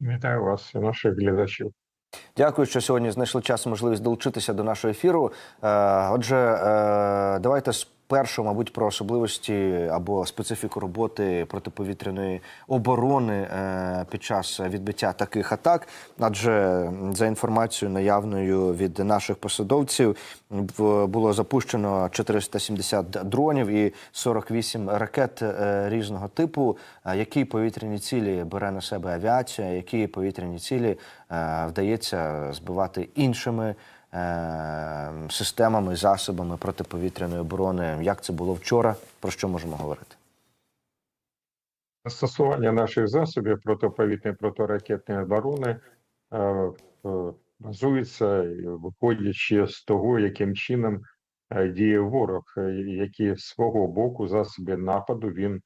Вітаю вас і наших глядачів. Дякую, що сьогодні знайшли час і можливість долучитися до нашого ефіру. Е, Отже, е, давайте спершу, мабуть, про особливості або специфіку роботи протиповітряної оборони е, під час відбиття таких атак. Адже за інформацією наявною від наших посадовців було запущено 470 дронів і 48 ракет е, різного типу. Які повітряні цілі бере на себе авіація, які повітряні цілі е, вдається збивати іншими системами, засобами протиповітряної оборони. Як це було вчора? Про що можемо говорити? Застосування наших засобів протиповітряної протиракетної оборони е, е, базується, виходячи з того, яким чином е, діє ворог, які з свого боку засоби нападу він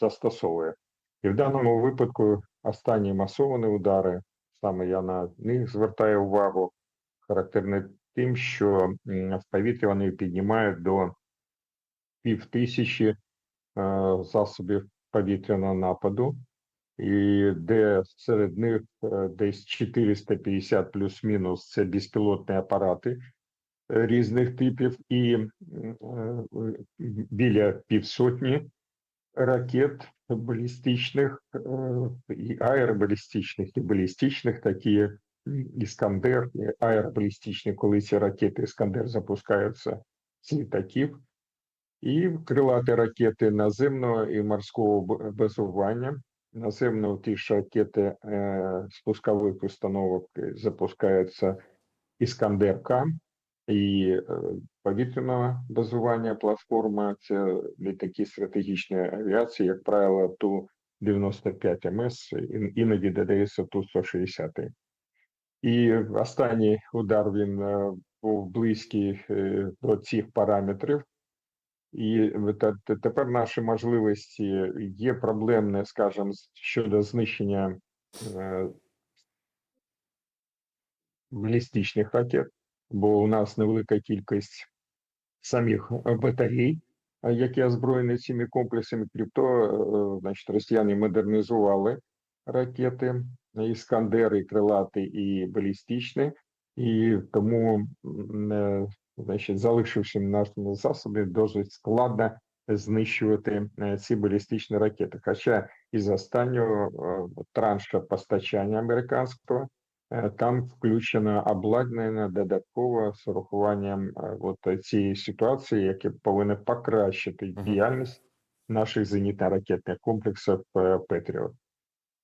застосовує. І в даному випадку останні масовані удари, саме я на них звертаю увагу, характерні тим, що в повітрі вони піднімають до пів тисячі е, засобів повітряного нападу, і де серед них е, десь 450 плюс-мінус це безпілотні апарати різних типів, і е, біля півсотні ракет балістичних, е, і аеробалістичних, і балістичних, такі Іскандер, і аеробалістичні, коли ці ракети Іскандер запускаються з літаків, і крилаті ракети наземного і морського базування. Наземно ті ж ракети е, спускових установок е, запускаються Іскандер-К, і е, повітряного базування платформа це літаки стратегічної авіації, як правило, Ту-95 МС, ін- іноді додається Ту-160. І останній удар він е, був близький е, до цих параметрів. І те- те- тепер наші можливості є проблемне, скажімо, щодо знищення балістичних ракет, бо у нас невелика кількість самих е, батарей, е, які озброєні цими комплексами. Крім того, е, значить, росіяни модернізували ракети Іскандер, і крилати, і балістичні, і тому, значить, залишивши нашими засоби, досить складно знищувати ці балістичні ракети. Хоча із останнього транша постачання американського Там включено обладнання додатково з урахуванням е, от цієї ситуації, яке повинно покращити діяльність наших зенітно-ракетних комплексів е, Петріот.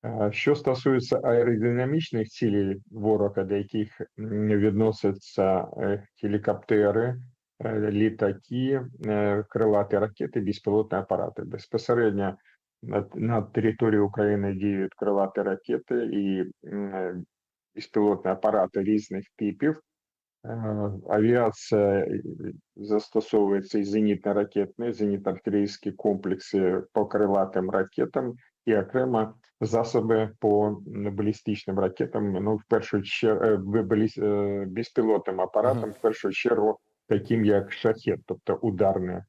Е, Що стосується аеродинамічних цілей ворога, до яких відносяться е, гелікоптери, е, літаки, е, крилаті ракети, безпілотні апарати. Безпосередньо на, на території України діють крилаті ракети і е, безпілотні апарати різних типів. Е, Авіація е, застосовується і зенітно-ракетні, зенітно-артилерійські комплекси по крилатим ракетам і окремо засоби по балістичним ракетам. Ну, в першу чергу, безпілотним апаратам, в першу чергу, таким як шахет, тобто ударне.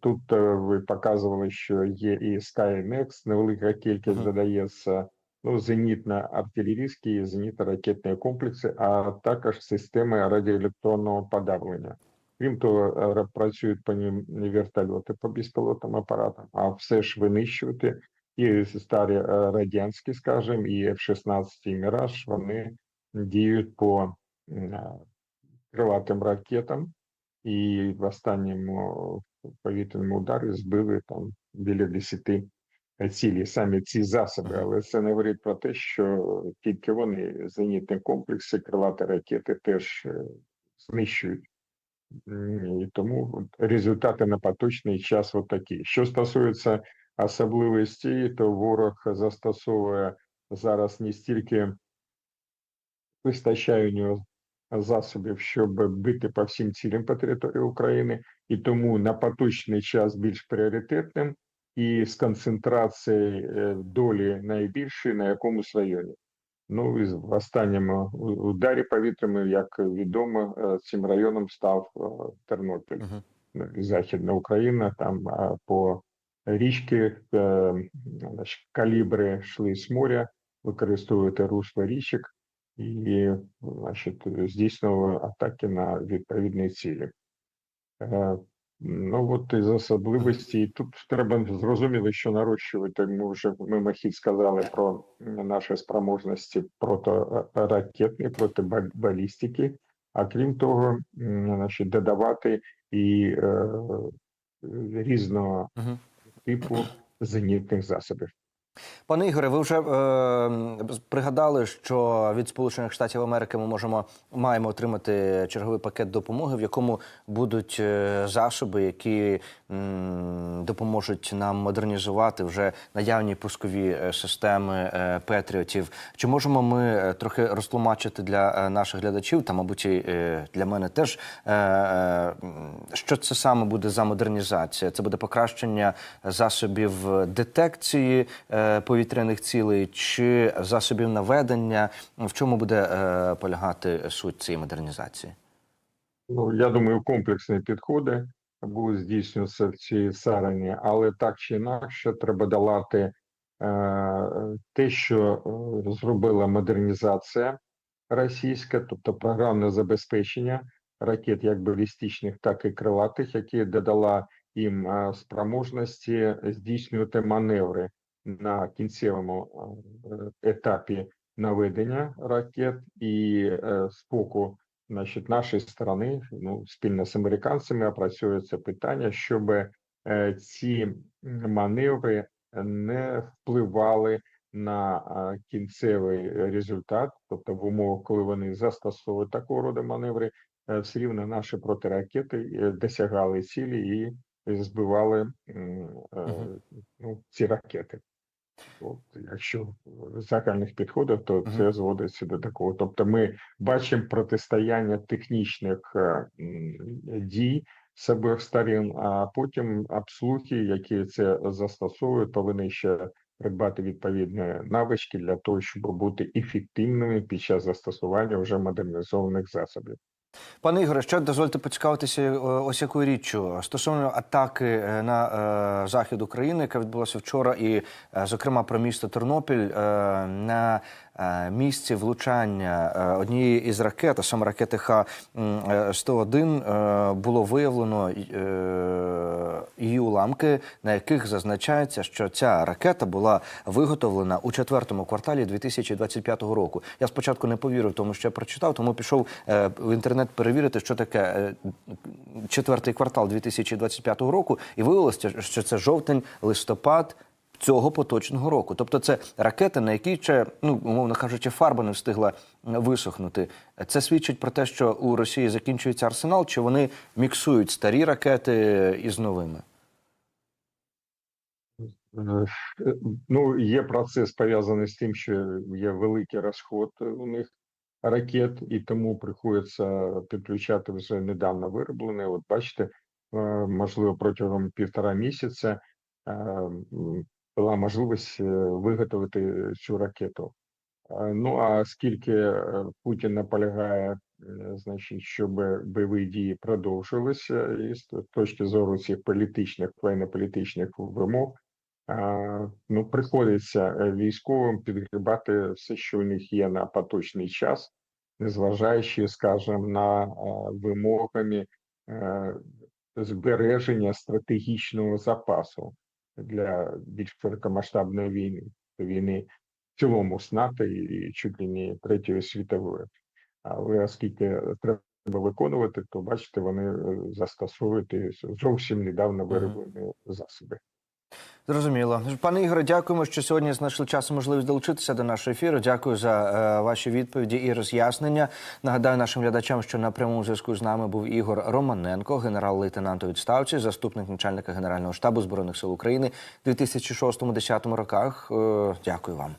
Тут е, ви показували, що є і Skynex, невелика кількість додається ну, зенітно-артилерійські зенітно-ракетні комплекси, а також системи радіоелектронного подавлення. Крім того, е, працюють по ним вертольоти по безпілотним апаратам, а все ж винищувати і старі е, радянські, скажімо, і F-16 і Міраж, вони діють по е, крилатим ракетам, і в останньому повітряному ударі збили там біля 10 цілі саме ці засоби, але це не говорить про те, що тільки вони зенітні комплекси, крилаті ракети теж е, знищують. І тому результати на поточний час от такі. Що стосується особливостей, то ворог застосовує зараз не стільки вистачає у нього засобів, щоб бити по всім цілям по території України, і тому на поточний час більш пріоритетним і з концентрацією е, долі найбільшої на якомусь районі. Ну і в останньому ударі повітрями, як відомо, е, цим районом став е, Тернопіль, Мгм. ну, і Західна Україна, там по річки, калібри йшли з моря, використовувати русло річок і значить, здійснювали атаки на відповідні цілі. Е, Ну от із особливості, і тут треба зрозуміло, що нарощувати. Ми вже мимохід сказали про наші спроможності протиракетні, протибалістики, а крім того, значить, додавати і е, різного типу зенітних засобів. Пане Ігоре, ви вже е, пригадали, що від Сполучених Штатів Америки ми можемо маємо отримати черговий пакет допомоги, в якому будуть е, засоби, які м, допоможуть нам модернізувати вже наявні пускові е, системи е, Петріотів. Чи можемо ми е, трохи розтлумачити для наших глядачів, та мабуть і для мене теж, е, е, що це саме буде за модернізація? Це буде покращення засобів детекції е, повітряних цілей чи засобів наведення? В чому буде е, полягати суть цієї модернізації? Ну, я думаю, комплексні підходи будуть здійснюватися в цій царині, але так чи інакше треба долати е, те, що е, зробила модернізація російська, тобто програмне забезпечення ракет як балістичних, так і крилатих, які додала їм спроможності здійснювати маневри на кінцевому е, етапі наведення ракет і е, з боку значить, нашої сторони, ну, спільно з американцями опрацьовується питання, щоб е, ці маневри не впливали на кінцевий результат, тобто в умовах, коли вони застосовують такого роду маневри, все рівно наші протиракети досягали цілі і збивали ну, ці ракети. От, якщо в загальних підходах, то це зводиться до такого. Тобто, ми бачимо протистояння технічних е, дій з обох сторін, а потім обслуги, які це застосовують, повинні ще придбати відповідні навички для того, щоб бути ефективними під час застосування вже модернізованих засобів. Пане Ігоре, ще дозвольте поцікавитися е, ось якою річчю? Стосовно атаки е, на е, захід України, яка відбулася вчора, і е, зокрема про місто Тернопіль е, на місці влучання е, однієї із ракет, а саме ракети Х-101, е, було виявлено е, її уламки, на яких зазначається, що ця ракета була виготовлена у четвертому кварталі 2025 року. Я спочатку не повірив, тому що я прочитав, тому пішов е, в інтернет перевірити, що таке е, четвертий квартал 2025 року, і виявилося, що це жовтень, листопад. Цього поточного року, тобто це ракета, на якій ще, ну умовно кажучи, фарба не встигла висохнути. Це свідчить про те, що у Росії закінчується арсенал, чи вони міксують старі ракети із новими. Ну, є процес пов'язаний з тим, що є великий розход у них ракет, і тому приходиться підключати вже недавно вироблене. От бачите, е, можливо, протягом півтора місяця е, була можливість е, виготовити цю ракету. Е, Ну а скільки е, Путін наполягає, значить, щоб бойові дії продовжилися, і з точки зору цих політичних воєнно-політичних вимог, ну приходиться військовим підгрібати все, що у них є на поточний час, незважаючи, скажімо, на вимогами збереження стратегічного запасу для більш широкомасштабної війни, війни в цілому з НАТО і чуть ли не третьої світової. Але оскільки треба виконувати, то бачите, вони е, застосовують зовсім недавно вироблені засоби. Зрозуміло. Пане Ігоре, дякуємо, що сьогодні знайшли час і можливість долучитися до нашого ефіру. Дякую за е, ваші відповіді і роз'яснення. Нагадаю нашим глядачам, що на прямому зв'язку з нами був Ігор Романенко, генерал-лейтенант у відставці, заступник начальника Генерального штабу збройних сил України 2006-2010 роках. Е, дякую вам.